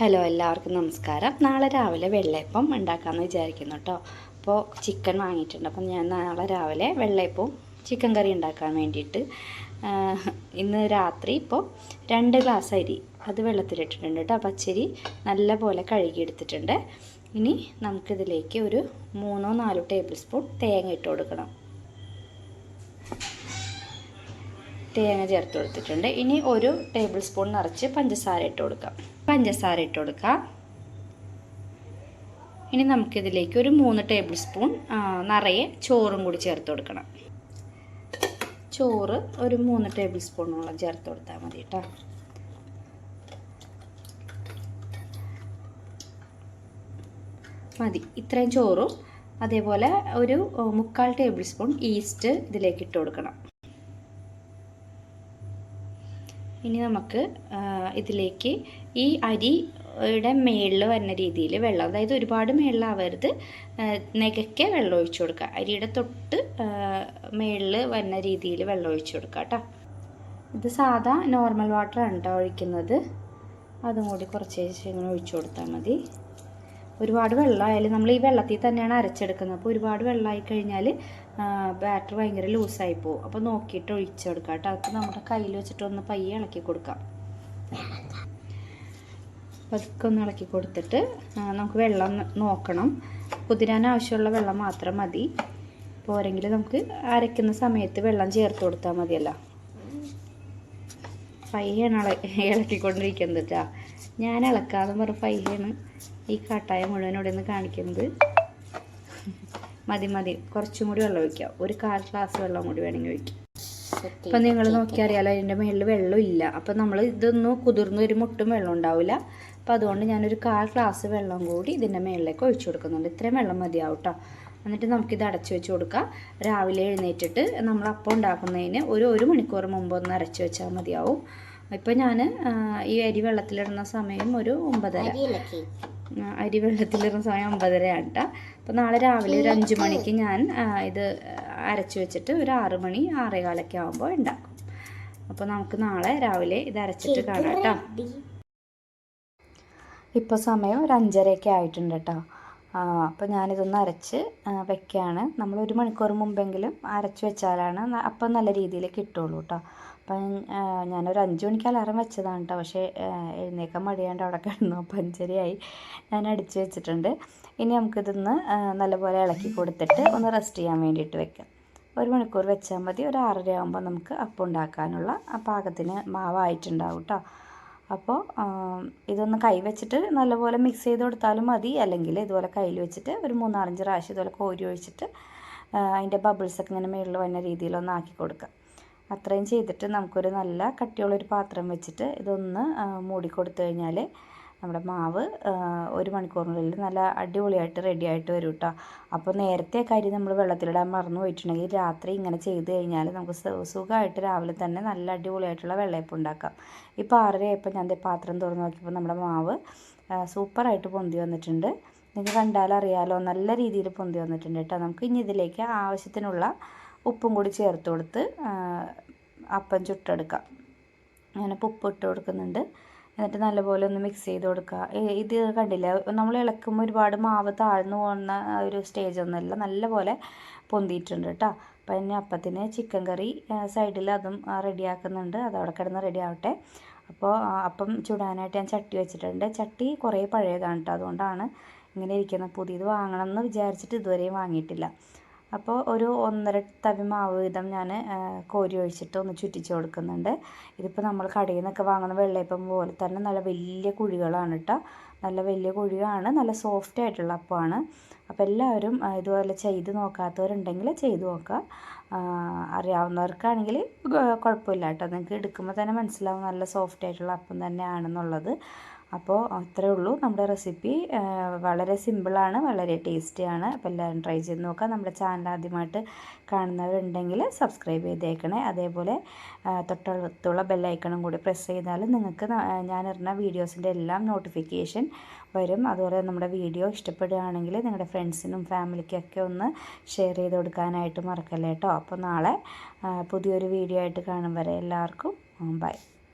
Hello എല്ലാവർക്കും നമസ്കാരം. നാളെ രാവിലെ വെള്ളയപ്പം ഉണ്ടാക്കാമെന്ന് വിചാരിക്കുന്നു കേട്ടോ അപ്പോൾ ചിക്കൻ വാങ്ങിയിട്ടുണ്ട്. അപ്പം ഞാൻ നാളെ രാവിലെ വെള്ളയപ്പവും ചിക്കൻ കറി ഉണ്ടാക്കാൻ വേണ്ടിയിട്ട് ഇന്ന് രാത്രി ഇപ്പോൾ രണ്ട് ഗ്ലാസ് അരി അത് വെള്ളത്തിലിട്ടിട്ടുണ്ട് കേട്ടോ പച്ചരി നല്ല പോലെ കഴുകിയെടുത്തിട്ടുണ്ട്. ഇനി നമുക്കിതിലേക്ക് ഒരു മൂന്നോ നാലോ ടേബിൾ സ്പൂൺ തേങ്ങ ഇട്ട് കൊടുക്കണം. തേങ്ങ ചേർത്ത് കൊടുത്തിട്ടുണ്ട്. ഇനി ഒരു ടേബിൾ സ്പൂൺ നിറച്ച് പഞ്ചസാര ഇട്ട് കൊടുക്കാം. പഞ്ചസാര ഇട്ട് കൊടുക്കുക. ഇനി നമുക്കിതിലേക്ക് ഒരു മൂന്ന് ടേബിൾ സ്പൂൺ നിറയെ ചോറും കൂടി ചേർത്ത് കൊടുക്കണം. ചോറ് ഒരു മൂന്ന് ടേബിൾ സ്പൂണോളം ചേർത്ത് കൊടുത്താൽ മതി കേട്ടോ മതി. ഇത്രയും ചോറും അതേപോലെ ഒരു മുക്കാൽ ടേബിൾ സ്പൂൺ ഈസ്റ്റ് ഇതിലേക്ക് ഇട്ട് കൊടുക്കണം. ഇനി നമുക്ക് ഇതിലേക്ക് ഈ അരിയുടെ മേളിൽ വരുന്ന രീതിയിൽ വെള്ളം അതായത് ഒരുപാട് മേളിലാവരുത് നെകയ്ക്ക് വെള്ളം ഒഴിച്ചു കൊടുക്കുക. അരിയുടെ തൊട്ട് മേളിൽ വരുന്ന രീതിയിൽ വെള്ളം ഒഴിച്ചു കൊടുക്കുക കേട്ടോ ഇത് സാധാ നോർമൽ ആണ് കേട്ടോ ഒഴിക്കുന്നത്. അതും കൂടി കുറച്ച് ഇങ്ങനെ ഒഴിച്ചു കൊടുത്താൽ മതി. ഒരുപാട് വെള്ളമായാലും നമ്മൾ ഈ വെള്ളത്തിൽ തന്നെയാണ് അരച്ചെടുക്കുന്നത്. അപ്പോൾ ഒരുപാട് വെള്ളമായി കഴിഞ്ഞാൽ ബാറ്റർ ഭയങ്കര ലൂസായി പോകും. അപ്പോൾ നോക്കിയിട്ട് ഒഴിച്ചെടുക്കാം കേട്ടോ. അപ്പോൾ നമ്മുടെ കയ്യിൽ വെച്ചിട്ട് ഒന്ന് പയ്യെ ഇളക്കി കൊടുക്കാം. പതുക്കെ ഒന്ന് ഇളക്കി കൊടുത്തിട്ട് നമുക്ക് വെള്ളം നോക്കണം. കുതിരാൻ ആവശ്യമുള്ള വെള്ളം മാത്രം മതി. പോരെങ്കിൽ നമുക്ക് അരയ്ക്കുന്ന സമയത്ത് വെള്ളം ചേർത്ത് കൊടുത്താൽ മതിയല്ലോ. പയ്യാണ് ഇള ഇളക്കിക്കൊണ്ടിരിക്കുന്നത് കേട്ടോ. ഞാൻ ഇളക്കാന്ന് പറഞ്ഞ പയ്യാണ് ഈ കാട്ടായ മുഴുവൻ ഇവിടെ നിന്ന് കാണിക്കുന്നത്. മതി മതി. കുറച്ചും കൂടി വെള്ളം ഒഴിക്കാം. ഒരു കാൽ ഗ്ലാസ് വെള്ളം കൂടി വേണമെങ്കിൽ ഒഴിക്കാം. അപ്പം നിങ്ങൾ നോക്കിയറിയാലോ അതിന്റെ മുകളിൽ വെള്ളം ഇല്ല അപ്പം നമ്മൾ ഇതൊന്നും കുതിർന്ന് ഒരു മുട്ടും വെള്ളം ഉണ്ടാവില്ല. അപ്പം അതുകൊണ്ട് ഞാനൊരു കാൽ ഗ്ലാസ് വെള്ളം കൂടി ഇതിന്റെ മുകളിലേക്ക് ഒഴിച്ചു കൊടുക്കുന്നുണ്ട്. ഇത്രയും വെള്ളം മതിയാവും കേട്ടോ. എന്നിട്ട് നമുക്കിത് അടച്ചു വെച്ച് കൊടുക്കാം. രാവിലെ എഴുന്നേറ്റിട്ട് നമ്മൾ അപ്പം ഉണ്ടാക്കുന്നതിന് ഒരു ഒരു മണിക്കൂർ മുമ്പ് ഒന്ന് അരച്ചു വെച്ചാൽ മതിയാവും. ഇപ്പം ഞാൻ ഈ അരി വെള്ളത്തിലിടുന്ന സമയം ഒരു ഒമ്പതര. അരി വെള്ളത്തിലിടുന്ന സമയം ഒമ്പതരയാണ് കേട്ടോ അപ്പോൾ നാളെ രാവിലെ ഒരു അഞ്ച് മണിക്ക് ഞാൻ ഇത് അരച്ച് വെച്ചിട്ട് ഒരു ആറ് മണി ആറേകാലൊക്കെ ആകുമ്പോൾ ഉണ്ടാക്കും അപ്പോൾ നമുക്ക് നാളെ രാവിലെ ഇത് അരച്ചിട്ട് കാണാം കേട്ടോ ഇപ്പോൾ സമയം ഒരു അഞ്ചരയൊക്കെ ആയിട്ടുണ്ട് കേട്ടോ അപ്പോൾ ഞാനിതൊന്ന് അരച്ച് വെക്കുകയാണ് നമ്മൾ ഒരു മണിക്കൂർ മുമ്പെങ്കിലും അരച്ച് വെച്ചാലാണ് അപ്പം നല്ല രീതിയിൽ കിട്ടുള്ളൂ കേട്ടോ അപ്പം ഞാനൊരു അഞ്ച് മണിക്ക് അലാറം വെച്ചതാണ് കേട്ടോ പക്ഷേ എഴുന്നേക്കാൻ മടിയാണ്ട് അവിടെ കിടന്നു. അപ്പം അഞ്ചരയായി ഞാൻ അടിച്ച് വെച്ചിട്ടുണ്ട്. ഇനി നമുക്കിതൊന്ന് നല്ലപോലെ ഇളക്കി കൊടുത്തിട്ട് ഒന്ന് റെസ്റ്റ് ചെയ്യാൻ വേണ്ടിയിട്ട് വെക്കാം. ഒരു മണിക്കൂർ വെച്ചാൽ മതി. ഒരു ആറര ആകുമ്പോൾ നമുക്ക് അപ്പം ഉണ്ടാക്കാനുള്ള പാകത്തിന് മാവായിട്ടുണ്ടാവും കേട്ടോ അപ്പോൾ ഇതൊന്ന് കൈ വെച്ചിട്ട് നല്ലപോലെ മിക്സ് ചെയ്ത് കൊടുത്താലും മതി. അല്ലെങ്കിൽ ഇതുപോലെ കയ്യിൽ വെച്ചിട്ട് ഒരു മൂന്നാലഞ്ച് പ്രാവശ്യം ഇതുപോലെ കോരി ഒഴിച്ചിട്ട് അതിന്റെ ബബിൾസൊക്കെ ഇങ്ങനെ മേളിൽ വരുന്ന രീതിയിലൊന്ന് ആക്കി കൊടുക്കുക. അത്രയും ചെയ്തിട്ട് നമുക്കൊരു നല്ല കട്ടിയുള്ളൊരു പാത്രം വെച്ചിട്ട് ഇതൊന്ന് മൂടിക്കൊടുത്തു മൂടി കൊടുത്തു കഴിഞ്ഞാൽ നമ്മുടെ മാവ് ഒരു മണിക്കൂറിനുള്ളിൽ നല്ല അടിപൊളിയായിട്ട് റെഡി ആയിട്ട് വരും കേട്ടോ അപ്പോൾ നേരത്തെ കാര്യം നമ്മൾ വെള്ളത്തിലിടാൻ മറന്നു പോയിട്ടുണ്ടെങ്കിൽ രാത്രി ഇങ്ങനെ ചെയ്ത് കഴിഞ്ഞാൽ നമുക്ക് സുഖമായിട്ട് രാവിലെ തന്നെ നല്ല അടിപൊളിയായിട്ടുള്ള വെള്ളയപ്പം ഉണ്ടാക്കാം. ഇപ്പോൾ ആറരയായപ്പോൾ ഞാൻ പാത്രം തുറന്ന് നോക്കിയപ്പോൾ നമ്മുടെ മാവ് സൂപ്പറായിട്ട് പൊന്തി വന്നിട്ടുണ്ട്. നിങ്ങൾക്ക് കണ്ടാലറിയാലോ നല്ല രീതിയിൽ പൊന്തി വന്നിട്ടുണ്ട് കേട്ടോ നമുക്ക് ഇനി ഇതിലേക്ക് ആവശ്യത്തിനുള്ള ഉപ്പും കൂടി ചേർത്ത് കൊടുത്ത് അപ്പം ചുട്ടെടുക്കാം. ഞാനിപ്പോൾ ഉപ്പ് ഇട്ട് കൊടുക്കുന്നുണ്ട്. എന്നിട്ട് നല്ലപോലെ ഒന്ന് മിക്സ് ചെയ്ത് കൊടുക്കുക. ഇത് കണ്ടില്ല? നമ്മൾ ഇളക്കുമ്പോൾ ഒരുപാട് മാവ് താഴ്ന്നു പോകുന്ന ഒരു സ്റ്റേജ് ഒന്നുമല്ല നല്ലപോലെ പൊന്തിയിട്ടുണ്ട് കേട്ടോ. അപ്പം ഇനി അപ്പത്തിന് ചിക്കൻ കറി സൈഡിൽ അതും റെഡിയാക്കുന്നുണ്ട് അത് അവിടെ കിടന്ന് റെഡി ആവട്ടെ. അപ്പോൾ അപ്പം ചുടാനായിട്ട് ഞാൻ ചട്ടി വെച്ചിട്ടുണ്ട്. ചട്ടി കുറേ പഴയതാണ് കേട്ടോ. അതുകൊണ്ടാണ് ഇങ്ങനെ ഇരിക്കുന്നത്. പുതിയത് വാങ്ങണം എന്ന് വിചാരിച്ചിട്ട് ഇതുവരെയും വാങ്ങിയിട്ടില്ല. അപ്പോൾ ഒരു ഒന്നര തവി മാവ് വീതം ഞാൻ കോരി ഒഴിച്ചിട്ട് ഒന്ന് ചുറ്റിച്ച് കൊടുക്കുന്നുണ്ട്. ഇതിപ്പോൾ നമ്മൾ കടയിൽ നിന്നൊക്കെ വാങ്ങുന്ന വെള്ളയപ്പം പോലെ തന്നെ നല്ല വലിയ കുഴികളാണ് കേട്ടോ. നല്ല വലിയ കുഴിയാണ് നല്ല സോഫ്റ്റ് ആയിട്ടുള്ള അപ്പമാണ്. അപ്പോൾ എല്ലാവരും ഇതുപോലെ ചെയ്ത് നോക്കാത്തവരുണ്ടെങ്കിൽ ചെയ്ത് നോക്കുക. അറിയാവുന്നവർക്കാണെങ്കിൽ കുഴപ്പമില്ല കേട്ടോ. നിങ്ങൾക്ക് എടുക്കുമ്പോൾ തന്നെ മനസ്സിലാവും നല്ല സോഫ്റ്റ് ആയിട്ടുള്ള അപ്പം തന്നെയാണെന്നുള്ളത്. അപ്പോൾ അത്രേ ഉള്ളൂ. നമ്മുടെ റെസിപ്പി വളരെ സിമ്പിളാണ് വളരെ ടേസ്റ്റിയാണ്. അപ്പോൾ എല്ലാവരും ട്രൈ ചെയ്ത് നോക്കുക നമ്മുടെ ചാനൽ ആദ്യമായിട്ട് കാണുന്നവരുണ്ടെങ്കിൽ സബ്സ്ക്രൈബ് ചെയ്തേക്കണേ. അതേപോലെ തൊട്ടടുത്തുള്ള ബെല്ലൈക്കണും കൂടി പ്രസ് ചെയ്താൽ നിങ്ങൾക്ക് ഞാൻ ഞാനിടുന്ന വീഡിയോസിന്റെ എല്ലാം നോട്ടിഫിക്കേഷൻ വരും. അതുപോലെ നമ്മുടെ വീഡിയോ ഇഷ്ടപ്പെടുകയാണെങ്കിൽ നിങ്ങളുടെ ഫ്രണ്ട്സിനും ഫാമിലിക്കൊക്കെ ഒന്ന് ഷെയർ ചെയ്ത് കൊടുക്കാനായിട്ട് മറക്കല്ലേ കേട്ടോ അപ്പോൾ നാളെ പുതിയൊരു വീഡിയോ ആയിട്ട് കാണും വരെ എല്ലാവർക്കും. ബൈ